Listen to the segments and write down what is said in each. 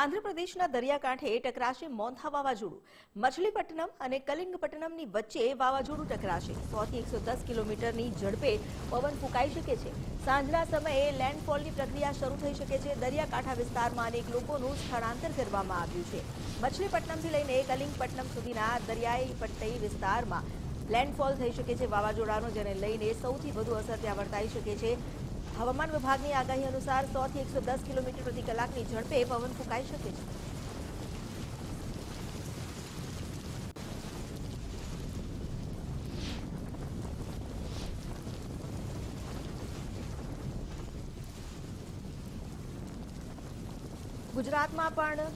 આંધ્રપ્રદેશના દરિયાકાંઠે ટકરાશે મોન્થા વાવાઝોડું. મછલીપટ્ટનમ અને કલિંગપટ્ટનમની વચ્ચે વાવાઝોડું ટકરાશે. સોથી એકસો દસ કિલોમીટરની ઝડપે પવન ફૂંકાઈ શકે છે. સાંજના સમયે લેન્ડફોલની પ્રક્રિયા શરૂ થઈ શકે છે. દરિયાકાંઠા વિસ્તારમાં અનેક લોકોનું સ્થળાંતર કરવામાં આવ્યું છે. મછલીપટ્ટનમથી લઈને કલિંગપટ્ટનમ સુધીના દરિયાઈ પટ્ટઈ વિસ્તારમાં લેન્ડફોલ થઈ શકે છે વાવાઝોડાનો, જેને લઈને સૌથી વધુ અસર ત્યાં વર્તાઈ શકે છે. હવામાન વિભાગની આગાહી અનુસાર સો થી એકસો દસ કિલોમીટર પ્રતિ કલાકની ઝડપે પવન ફૂંકાઈ શકે છે. ગુજરાતમાં પણ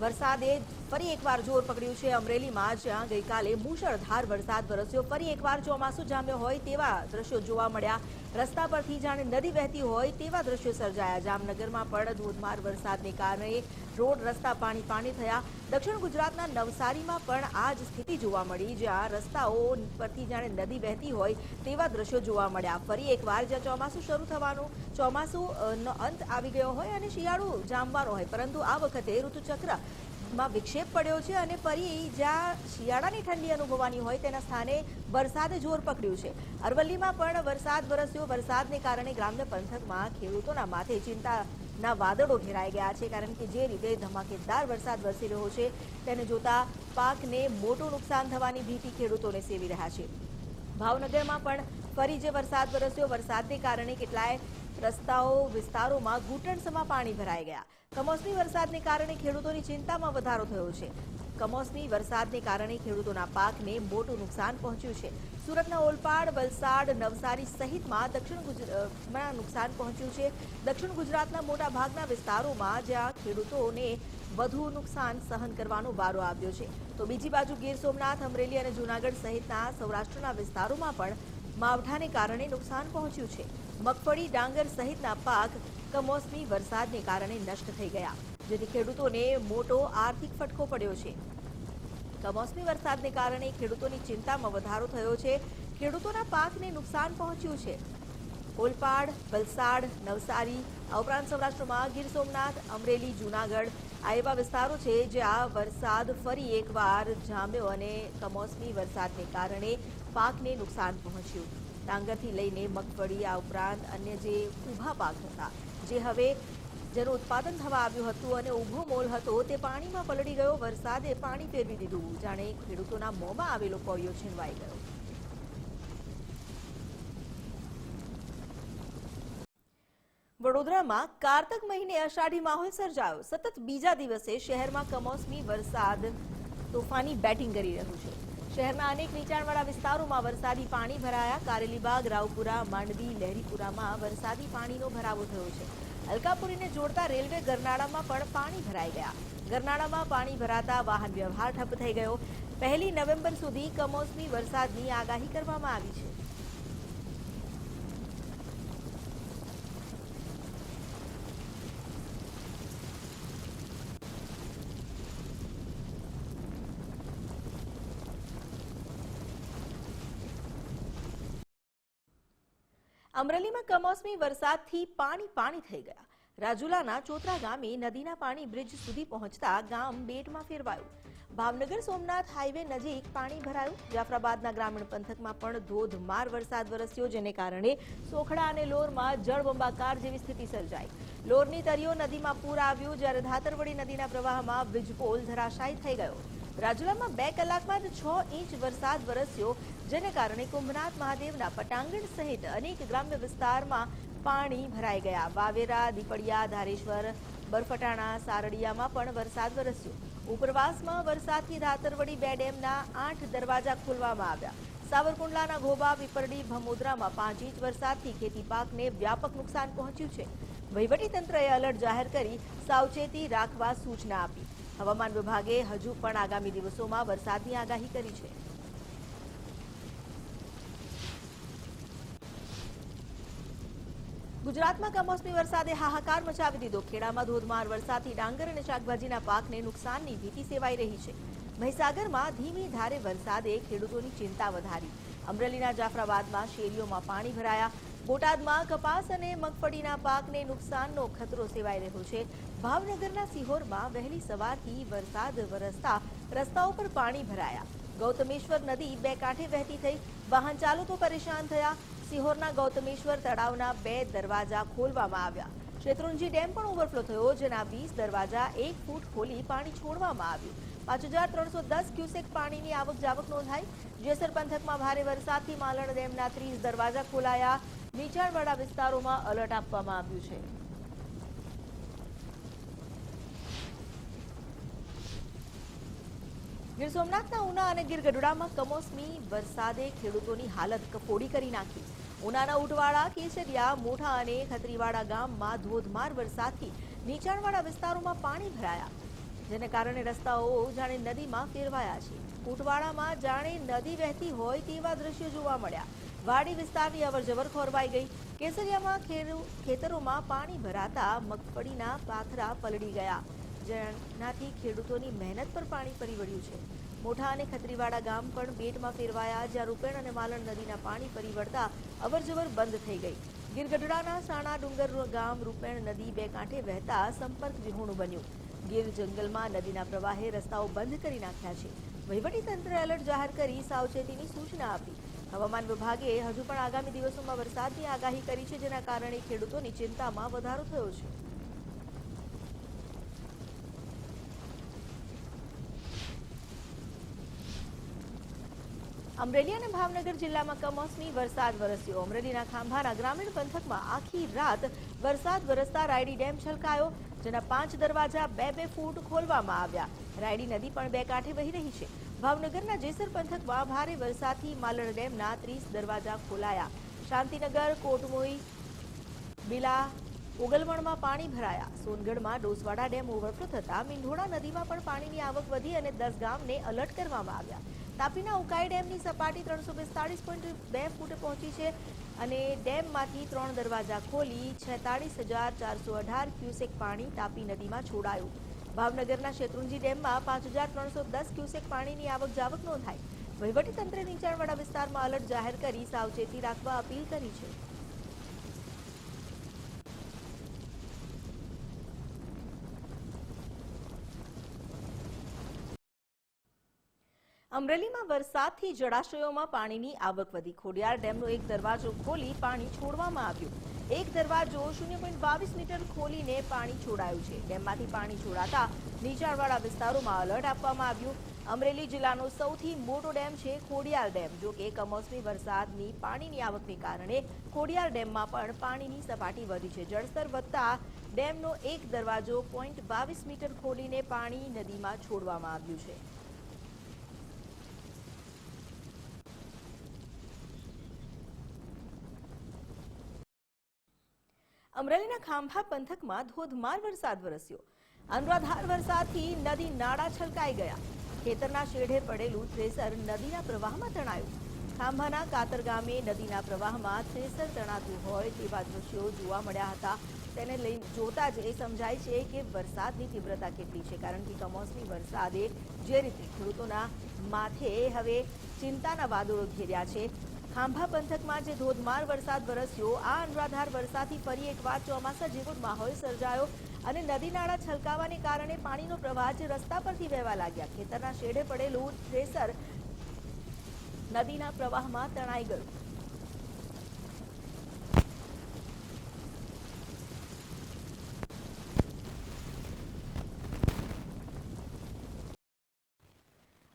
વરસાદે ફરી એકવાર જોર પકડ્યું છે. અમરેલીમાં જ્યાં ગઈકાલે મુશળધાર વરસાદ વરસ્યો. ફરી એકવાર ચોમાસું જામ્યો હોય તેવા દ્રશ્યો જોવા મળ્યા. રસ્તા પરથી જાણે નદી વહેતી હોય તેવા દ્રશ્યો સર્જાયા. જામનગરમાં પણ ધોધમાર વરસાદને કારણે રોડ, રસ્તા પાણી પાણી થયા. દક્ષિણ ગુજરાતના નવસારીમાં પણ આ જ સ્થિતિ જોવા મળી, જ્યાં રસ્તાઓ પરથી જાણે નદી વહેતી હોય તેવા દ્રશ્યો જોવા મળ્યા. ફરી એકવાર જ્યાં ચોમાસું શરૂ થવાનું ચોમાસું નો અંત આવી ગયો હોય અને શિયાળુ જામવાનો હોય. પરંતુ આ વખતે ઋતુચક્ર માં વિક્ષેપ પડ્યો છે અને ફરી જ્યાં શિયાળાની ઠંડી અનુભવવાની હોય તેના સ્થાને વરસાદે જોર પકડ્યું છે. અરવલ્લીમાં પણ વરસાદ વરસ્યો. વરસાદને કારણે ગ્રામ્ય પંથકમાં ખેડૂતોના માથે ચિંતાના વાદળો ઘેરાઈ ગયા છે, કારણ કે જે રીતે ધમાકેદાર વરસાદ વરસી રહ્યો છે, તેને જોતા પાકને મોટું નુકસાન થવાની ભીતિ ખેડૂતોને સેવી રહ્યા છે. ભાવનગરમાં પણ ફરી જે વરસાદ વરસ્યો, વરસાદને કારણે કેટલાય રસ્તાઓ, વિસ્તારોમાં ઘૂંટણસમાં પાણી ભરાઈ ગયા. કમોસમી વરસાદને કારણે ખેડૂતોની ચિંતામાં વધારો થયો છે. કમોસમી વરસાદને કારણે ખેડૂતોના પાકને મોટું નુકસાન પહોંચ્યું છે. સુરતના ઓલપાડ, વલસાડ, નવસારી સહિતમાં દક્ષિણ ગુજરાતમાં નુકસાન પહોંચ્યું છે. દક્ષિણ ગુજરાતના મોટા ભાગના વિસ્તારોમાં જ્યાં ખેડૂતોને વધુ નુકસાન સહન કરવાનો વારો આવ્યો છે. તો બીજી બાજુ ગીર સોમનાથ, અમરેલી અને જૂનાગઢ સહિતના સૌરાષ્ટ્રના વિસ્તારોમાં પણ માવઠાને કારણે નુકસાન પહોંચ્યું છે. મગફળી, ડાંગર સહિતના પાક કમોસમી વરસાદને કારણે નષ્ટ થઈ ગયા, જેથી ખેડૂતોને મોટો આર્થિક ફટકો પડ્યો છે. કમોસમી વરસાદને કારણે ખેડૂતોની ચિંતામાં વધારો થયો છે. ખેડૂતોના પાકને નુકસાન પહોંચ્યું છે. ઓલપાડ વલસાડ, નવસારી, આ ઉપરાંત સૌરાષ્ટ્રમાં ગીર સોમનાથ, અમરેલી, જૂનાગઢ, આ એવા વિસ્તારો છે જ્યાં વરસાદ ફરી એકવાર જામ્યો અને કમોસમી વરસાદને કારણે પાકને નુકસાન પહોંચ્યું. ડાંગરથી લઈને મગફળી, આ ઉપરાંત અન્ય જે ઊભા પાક હતા, જે હવે જેનું ઉત્પાદન થવા આવ્યું હતું અને ઊભો મોલ હતો, તે પાણીમાં પલળી ગયો, વરસાદે પાણી ફેરવી દીધું. જાણે ખેડૂતોના મોંમાં આવેલો કોળિયો છીનવાઈ ગયો. વડોદરામાં કારતક મહિને અષાઢી માહોલ સર્જાયો. સતત બીજા દિવસે શહેરમાં કમોસમી વરસાદ, તોફાની બેટિંગ કરી રહ્યું છે. શહેરના અનેક નીચાણવાળા વિસ્તારોમાં વરસાદી પાણી ભરાયા. કારેલીબાગ, રાવપુરા, માંડવી, લહેરીપુરામાં વરસાદી પાણીનો ભરાવો થયો છે. અલકાપુરીને જોડતા રેલવે ગરનાળામાં પણ પાણી ભરાઈ ગયા. ગરનાળામાં પાણી ભરાતા વાહન વ્યવહાર ઠપ થઈ ગયો. પહેલી નવેમ્બર સુધી કમોસમી વરસાદની આગાહી કરવામાં આવી છે. અમરેલીમાં કમોસમી વરસાદથી પાણી પાણી થઈ ગયા. રાજુલાના ચોતરા ગામે નદીના પાણી બ્રિજ સુધી પહોંચતા ગામ બેટમાં ફેરવાયું. ભાવનગર સોમનાથ હાઈવે નજીક પાણી ભરાયું. જાફરાબાદના ગ્રામીણ પંથકમાં પણ ધોધમાર વરસાદ વરસ્યો, જેને કારણે સોખડા અને લોરમાં જળબંબાકાર જેવી સ્થિતિ સર્જાઈ. લોરની તરીઓ નદીમાં પૂર આવ્યું, જ્યારે ધાતરવડી નદીના પ્રવાહમાં વીજપોલ ધરાશાયી થઈ ગયો. રાજુલામાં બે કલાકમાં જ છ ઇંચ વરસાદ વરસ્યો, જેને કારણે કુંભનાથ મહાદેવના પટાંગણ સહિત અનેક ગ્રામ્ય વિસ્તારમાં પાણી ભરાઈ ગયા. વાવેરા, દીપડિયા, ધારેશ્વર, બરફટાણા, સારડિયામાં પણ વરસાદ વરસ્યો. ઉપરવાસમાં વરસાદથી ધાતરવડી બે ડેમના આઠ દરવાજા ખોલવામાં આવ્યા. સાવરકુંડલાના ઘોબા, પીપરડી, ભમોદરામાં પાંચ ઇંચ વરસાદથી ખેતી પાકને વ્યાપક નુકસાન પહોંચ્યું છે. વહીવટીતંત્રએ એલર્ટ જાહેર કરી સાવચેતી રાખવા સૂચના આપી. હવામાન વિભાગે હજુ પણ આગામી દિવસોમાં વરસાદની આગાહી કરી છે. ગુજરાતમાં કમોસમી વરસાદે હાહાકાર મચાવી દીધો. ખેડામાં ધોધમાર વરસાદથી ડાંગર અને શાકભાજીના પાકને નુકસાનની ભીતિ સેવાઈ રહી છે. મહીસાગરમાં ધીમી ધારે વરસાદે ખેડૂતોની ચિંતા વધારી. અમરેલીના જાફરાબાદમાં શેરીઓમાં પાણી ભરાયા. બોટાદમાં કપાસ અને મગફળીના પાકને નુકસાનનો ખતરો સેવાઈ રહ્યો છે. ભાવનગરના સિહોરમાં વહેલી સવારથી વરસાદ વરસતા રસ્તાઓ પર પાણી ભરાયા. ગૌતમેશ્વર નદી બે કાંઠે વહેતી થઈ. વાહન ચાલકો પરેશાન થયા. સિહોરના ગૌતમેશ્વર તળાવના બે દરવાજા ખોલવામાં આવ્યા. શેત્રુંજી ડેમ પણ ઓવરફ્લો થયો, જેના વીસ દરવાજા એક ફૂટ ખોલી પાણી છોડવામાં આવ્યું. પાંચ હજાર ત્રણસો દસ ક્યુસેક પાણીની આવક જાવક નોંધાઈ. જેસર પંથકમાં ભારે વરસાદથી માલણ ડેમના ત્રીસ દરવાજા ખોલાયા. નીચાણવાળા વિસ્તારોમાં અલર્ટ આપવામાં આવ્યું છે. ગીર સોમનાથના ઉના અને ગીર ગઢડામાં કમોસમી વરસાદે ખેડૂતોની હાલત કફોડી કરી નાખી. ઉનાના ઉટવાડા કેસરિયા, મોઢા અને ખત્રીવાડા ગામમાં ધોધમાર વરસાદથી નીચાણવાળા વિસ્તારોમાં પાણી ભરાયા. જેને કારણે રસ્તાઓ જાણે નદીમાં ફેરવાયા છે. ઉટવાડામાં જાણે નદી વહેતી હોય તેવા દ્રશ્યો જોવા મળ્યા. વાડી વિસ્તારની અવરજવર ખોરવાઈ ગઈ. કેસરિયામાં ખેતરોમાં પાણી ભરાતા મગફળીના પાથરા પલળી ગયા. જેનાથી ખેડૂતોની મહેનત પર પાણી ફરી વળ્યું છે. મોઠા અને ખત્રીવાડા ગામ પણ બેટમાં ફેરવાયા, જ્યાં રૂપેણ અને માલણ નદીના પાણી ફરી વળતા અવરજવર બંધ થઈ ગઈ. ગીર ગઢડાના સાણા ડુંગર ગામ રૂપેણ નદી બે કાંઠે વહેતા સંપર્ક વિહોણું બન્યું. ગીર જંગલમાં નદીના પ્રવાહે રસ્તાઓ બંધ કરી નાખ્યા છે. વહીવટીતંત્રે એલર્ટ જાહેર કરી સાવચેતીની સૂચના આપી. હવામાન વિભાગે હજુ પણ આગામી દિવસોમાં વરસાદની આગાહી કરી છે, જેના કારણે ખેડૂતોની ચિંતામાં વધારો થયો છે. અમરેલી અને ભાવનગર જિલ્લામાં કમોસમી વરસાદ વરસ્યો. અમરેલીના ખાંભાના ગ્રામીણ પંથકમાં આખી રાત વરસાદ વરસતા રાયડી ડેમ છલકાયો, જેના પાંચ દરવાજા બે બે ફૂટ ખોલવામાં આવ્યા. રાયડી નદી પણ બે કાંઠે વહી રહી છે. ભાવનગરના જેસર પંથકમાં ભારે વરસાદથી માલણ ડેમના ત્રીસ દરવાજા ખોલાયા. શાંતિનગર, કોટમોઈ, બિલા, ઓગલવણમાં પાણી ભરાયા. સોનગઢમાં ડોસવાડા ડેમ ઓવરફ્લો થતાં મીંઢોળા નદીમાં પણ પાણીની આવક વધી અને દસ ગામને અલર્ટ કરવામાં આવ્યા. તાપીના ઉકાઈ ડેમની સપાટી ત્રણસો પિસ્તાળીસ પોઈન્ટ બે ફૂટ પહોંચી છે અને ડેમમાંથી ત્રણ દરવાજા ખોલી છેતાળીસ હજાર ચારસો અઢાર ક્યુસેક પાણી તાપી નદીમાં છોડાયું. ભાવનગરના શેત્રુંજી ડેમમાં પાંચ હજાર ત્રણસો દસ ક્યુસેક પાણીની આવક જાવક નોંધાઈ. વહીવટીતંત્રે નીચાણવાળા વિસ્તારમાં અલર્ટ જાહેર કરી સાવચેતી રાખવા અપીલ કરી છે. અમરેલીમાં વરસાદથી જળાશયોમાં પાણીની આવક વધી. ખોડિયાર ડેમનો એક દરવાજો ખોલી પાણી છોડવામાં આવ્યું. એક દરવાજો શૂન્ય પોઈન્ટ બાવીસ મીટર ખોલીને પાણી છોડાયું છે. ડેમમાંથી પાણી છોડાતા નીચાણવાળા વિસ્તારોમાં અલર્ટ આપવામાં આવ્યું. અમરેલી જિલ્લાનો સૌથી મોટો ડેમ છે ખોડિયાર ડેમ. જો કે કમોસમી વરસાદની પાણીની આવકને કારણે ખોડિયાર ડેમમાં પણ પાણીની સપાટી વધી છે. જળસ્તર વધતા ડેમનો એક દરવાજો પોઈન્ટ બાવીસ મીટર ખોલીને પાણી નદીમાં છોડવામાં આવ્યું છે. અમરેલીના ખાંભા પંથકમાં ધોધમાર વરસાદ વરસ્યો. અનરાધાર વરસાદથી નદી નાળા છલકાઈ ગયા. ખેતરના શેઢે પડેલું થ્રેસર નદીના પ્રવાહમાં તણાયું. ખાંભાના કાતર ગામે નદીના પ્રવાહમાં થ્રેસર તણાતું હોય તેવા દ્રશ્યો જોવા મળ્યા હતા. તેને લઈ જોતા જ એ સમજાય છે કે વરસાદની તીવ્રતા કેટલી છે, કારણ કે કમોસમી વરસાદે જે રીતે ખેડૂતોના માથે હવે ચિંતાના વાદળો ઘેર્યા છે ખાંભા પંથકમાં જે ધોધમાર વરસાદ વરસ્યો, આ અનરાધાર વરસાદથી ફરી એકવાર ચોમાસા જેવો માહોલ સર્જાયો અને નદી નાળા છલકાવાને કારણે પાણીનો પ્રવાહ જે રસ્તા પરથી વહેવા લાગ્યા. ખેતરના શેડે પડેલું થ્રેસર નદીના પ્રવાહમાં તણાઈ ગયું.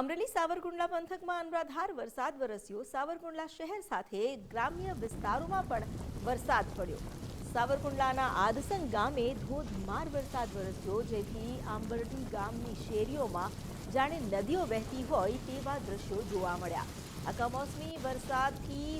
અમરેલી સાવરકુંડલા પંથકમાં અનરાધાર વરસાદ વરસ્યો. સાવરકુંડલા શહેર સાથે ગ્રામ્ય વિસ્તારોમાં પણ વરસાદ પડ્યો. સાવરકુંડલાના આદસંગ ગામે ધોધમાર વરસાદ વરસ્યો, જેથી આંબરડી ગામની શેરીઓમાં જાણે નદીઓ વહેતી હોય તેવા દ્રશ્યો જોવા મળ્યા. આ કમોસમી વરસાદથી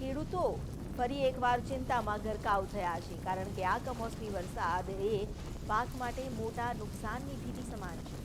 ખેડૂતો ફરી એકવાર ચિંતામાં ગરકાવ થયા છે, કારણ કે આ કમોસમી વરસાદ એ પાક માટે મોટા નુકસાનની ભીતિ સમાન છે.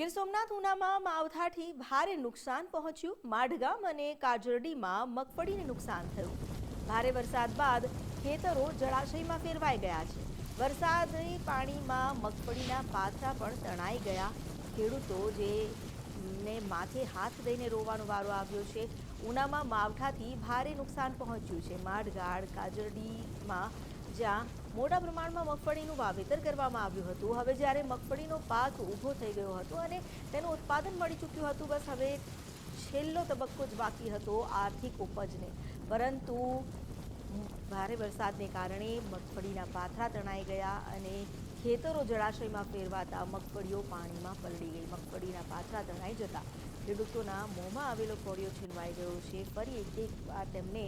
ગીર સોમનાથ ઉનામાં માવઠાથી ભારે નુકસાન પહોંચ્યું. માઢગામ અને કાજરડીમાં મગફળીને નુકસાન થયું. ભારે વરસાદ બાદ ખેતરો જળાશયમાં ફેરવાઈ ગયા છે. વરસાદી પાણીમાં મગફળીના પાથરા પણ તણાઈ ગયા. ખેડૂતો જે ને માથે હાથ દઈને રોવાનો વારો આવ્યો છે, ઉનામાં માવઠાથી ભારે નુકસાન પહોંચ્યું છે. માડગાડ કાજરડીમાં જ્યાં મોટા પ્રમાણમાં મગફળીનું વાવેતર કરવામાં આવ્યું હતું. હવે જ્યારે મગફળીનો પાક ઊભો થઈ ગયો હતો અને તેનું ઉત્પાદન મળી ચૂક્યું હતું, બસ હવે છેલ્લો તબક્કો જ બાકી હતો આર્થિક ઉપજને. પરંતુ ભારે વરસાદને કારણે મગફળીના પાથરા તણાઈ ગયા અને ખેતરો જળાશયમાં ફેરવાતા મગફળીઓ પાણીમાં પલળી ગઈ. મગફળીના પાથરા તણાઈ જતા ખેડૂતોના મોંમાં આવેલો કોળિયો છીનવાઈ ગયો છે. ફરી એક એક વાર તેમને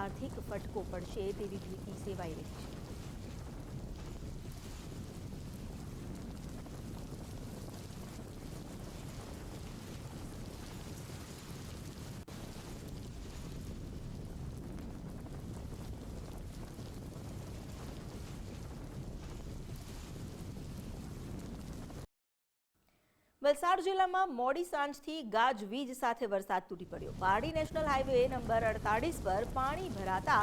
આર્થિક ફટકો પડશે તેવી ભીતિ સેવાઈ રહી છે. વલસાડ જિલ્લામાં મોડી સાંજથી ગાજવીજ સાથે વરસાદ તૂટી પડ્યો. પારડી નેશનલ હાઈવે નંબર અડતાલીસ પર પાણી ભરાતા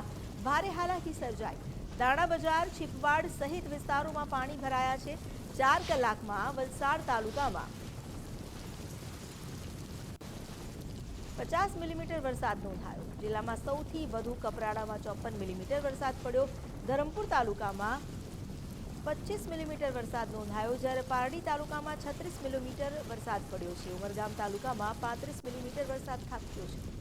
ભારે હાલાકી સર્જાઈ. દાણા બજાર, છીપવાડ સહિત વિસ્તારોમાં પાણી ભરાયા છે. ચાર કલાકમાં વલસાડ તાલુકામાં પચાસ મિલીમીટર વરસાદ નોંધાયો. જિલ્લામાં સૌથી વધુ કપરાડામાં ચોપન મિલીમીટર વરસાદ પડ્યો. ધરમપુર તાલુકામાં પચીસ મિલીમીટર વરસાદ નોંધાયો જ્યારે પારડી તાલુકામાં છત્રીસ મિલીમીટર વરસાદ પડ્યો છે. ઉમરગામ તાલુકામાં પાંત્રીસ મિલીમીટર વરસાદ ખાબક્યો છે.